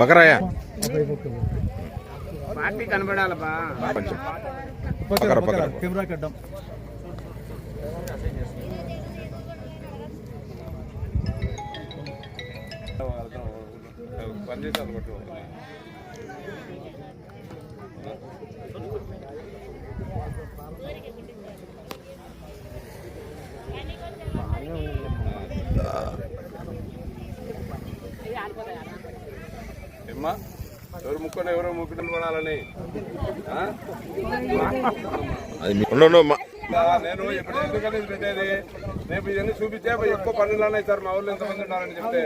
పక్కరాయా party కనబడాలబ్బా కొంచెం. పక్కన పక్కన కెమెరా కడ్డం ఏమ్మా ఎవరు ముక్కని ఎవరో ముక్కడం పడాలని ఆ? అది మీ- ఉండు, ఉండు, మా- ఇలా నేను ఎప్పుడు ఎందుకని పెట్టేది? రేపు ఇవన్నీ చూపిస్తే ఎక్కువ పనులు ఉన్నాయి సార్ మా ఊళ్ళో ఎంతమంది ఉన్నారని చెప్తే.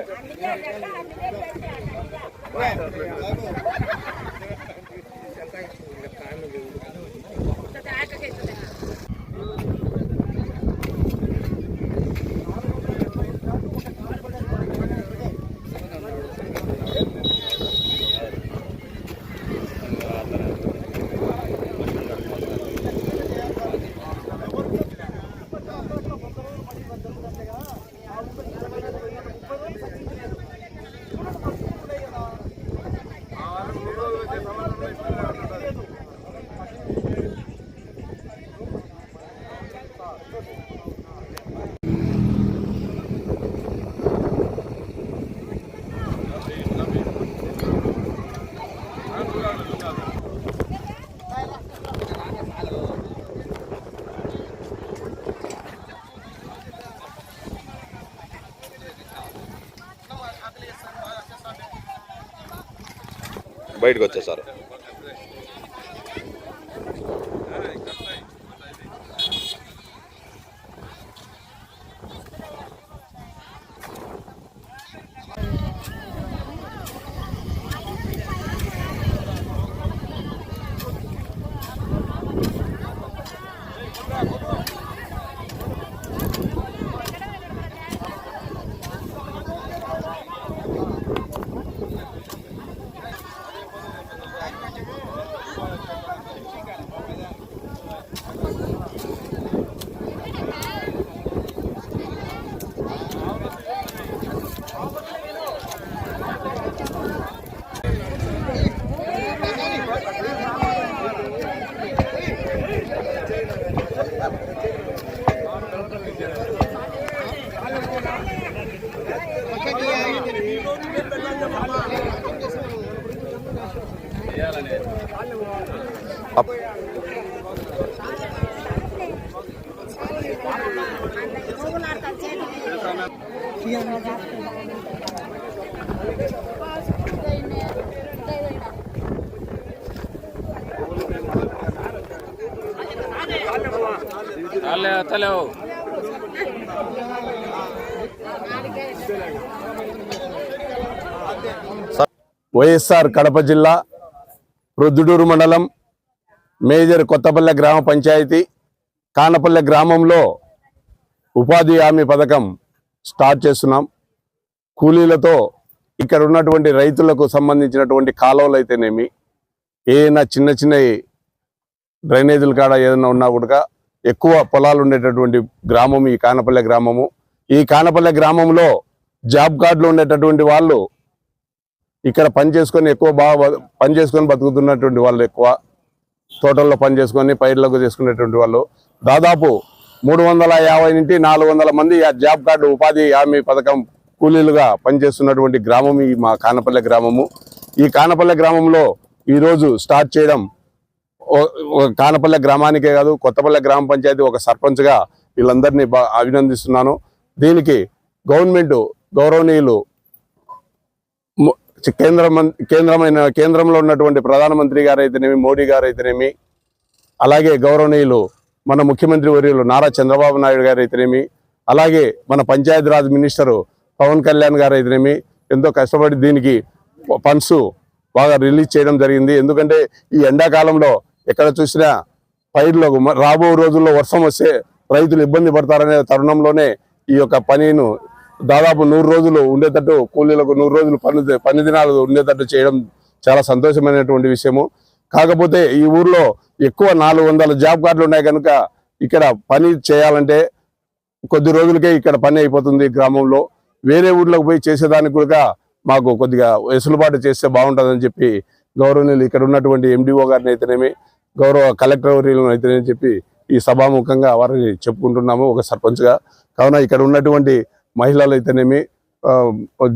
బయటకు వచ్చేసారు. తలేవు వైఎస్ఆర్ కడప జిల్లా ప్రొద్దుడూరు మండలం మేజర్ కొత్తపల్లె గ్రామ పంచాయతీ కానపల్లె గ్రామంలో ఉపాధి హామీ పథకం స్టార్ట్ చేస్తున్నాం. కూలీలతో ఇక్కడ ఉన్నటువంటి రైతులకు సంబంధించినటువంటి కాలువలు అయితేనేమి ఏదైనా చిన్న చిన్న డ్రైనేజీల కాడ ఏదైనా ఉన్నా కూడా ఎక్కువ పొలాలు ఉండేటటువంటి గ్రామం ఈ కానపల్లె గ్రామము. ఈ కానపల్లె గ్రామంలో జాబ్ కార్డులు ఉండేటటువంటి వాళ్ళు ఇక్కడ పని చేసుకొని ఎక్కువ బాగా పని చేసుకొని బతుకుతున్నటువంటి వాళ్ళు ఎక్కువ. తోటల్లో పని చేసుకొని పైర్లకు చేసుకునేటువంటి వాళ్ళు. దాదాపు మూడు వందల యాభై నుండి నాలుగు వందల మంది ఆ జాబ్ కార్డు ఉపాధి హామీ పథకం కూలీలుగా పనిచేస్తున్నటువంటి గ్రామం ఈ మా కానపల్లె గ్రామము. ఈ కానపల్లె గ్రామంలో ఈరోజు స్టార్ట్ చేయడం ఓ- కానపల్లె గ్రామానికే కాదు కొత్తపల్లె గ్రామ పంచాయతీ ఒక సర్పంచ్గా వీళ్ళందరినీ బా- అభినందిస్తున్నాను. దీనికి గవర్నమెంట్ గౌరవనీయులు కేంద్ర కేంద్రమైన కేంద్రంలో ఉన్నటువంటి ప్రధానమంత్రి గారు అయితేనేమి మోడీ గారు అయితేనేమి అలాగే గౌరవనీయులు మన ముఖ్యమంత్రి వర్యులు నారా చంద్రబాబు నాయుడు గారు అయితేనేమి అలాగే మన పంచాయతీరాజ్ మినిస్టరు పవన్ కళ్యాణ్ గారు అయితేనేమి ఎంతో కష్టపడి దీనికి ఫండ్స్ బాగా రిలీజ్ చేయడం జరిగింది. ఎందుకంటే ఈ ఎండాకాలంలో ఎక్కడ చూసినా పైర్లో రాబో రోజుల్లో వర్షం వస్తే రైతులు ఇబ్బంది పడతారనే తరుణంలోనే ఈ యొక్క పనిను దాదాపు నూరు రోజులు ఉండేటట్టు కూలీలకు నూరు రోజులు పని పని దినాలు ఉండేటట్టు చేయడం చాలా సంతోషమైనటువంటి విషయము. కాకపోతే ఈ ఊర్లో ఎక్కువ నాలుగు వందల జాబ్ కార్డులు ఉన్నాయి కనుక ఇక్కడ పని చేయాలంటే కొద్ది రోజులకే ఇక్కడ పని అయిపోతుంది గ్రామంలో. వేరే ఊర్లోకి పోయి చేసేదానికి కూడా మాకు కొద్దిగా వెసులుబాటు చేస్తే బాగుంటుందని చెప్పి గౌరవనీయులు ఇక్కడ ఉన్నటువంటి ఎండిఓ గారిని అయితేనేమి గౌరవ కలెక్టర్లను అయితేనేమి చెప్పి ఈ సభాముఖంగా వారిని చెప్పుకుంటున్నాము ఒక సర్పంచ్గా. కావున ఇక్కడ ఉన్నటువంటి మహిళలు అయితేనేమి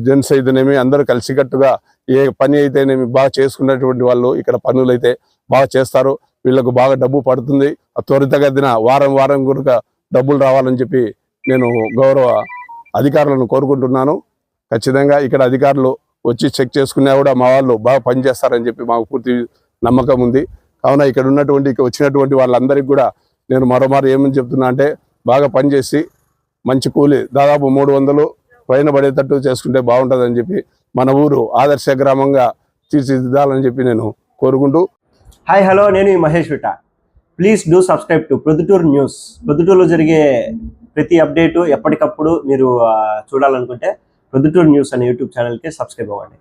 జెంట్స్ అయితేనేమి అందరూ కలిసికట్టుగా ఏ పని అయితేనేమి బాగా చేసుకున్నటువంటి వాళ్ళు ఇక్కడ పనులు అయితే బాగా చేస్తారు. వీళ్ళకు బాగా డబ్బు పడుతుంది. త్వరితగతిన వారం వారం కనుక డబ్బులు రావాలని చెప్పి నేను గౌరవ అధికారులను కోరుకుంటున్నాను. ఖచ్చితంగా ఇక్కడ అధికారులు వచ్చి చెక్ చేసుకున్నా కూడా మా వాళ్ళు బాగా పనిచేస్తారని చెప్పి మాకు పూర్తి నమ్మకం ఉంది. కావున ఇక్కడ ఉన్నటువంటి వచ్చినటువంటి వాళ్ళందరికీ కూడా నేను మరోమారు ఏమని చెప్తున్నా అంటే బాగా పనిచేసి మంచి కూలి దాదాపు మూడు వందలు పైన పడేటట్టు చేసుకుంటే బాగుంటుందని చెప్పి మన ఊరు ఆదర్శ గ్రామంగా తీర్చిదిద్దాలని చెప్పి నేను కోరుకుంటూ. హాయ్ హలో నేను Mahesh విట. Please do subscribe to Proddatur news ప్రొద్దుటూరులో జరిగే ప్రతి అప్డేటు ఎప్పటికప్పుడు మీరు చూడాలనుకుంటే ప్రొద్దుటూరు న్యూస్ అనే యూట్యూబ్ ఛానల్కి సబ్స్క్రైబ్ అవ్వండి.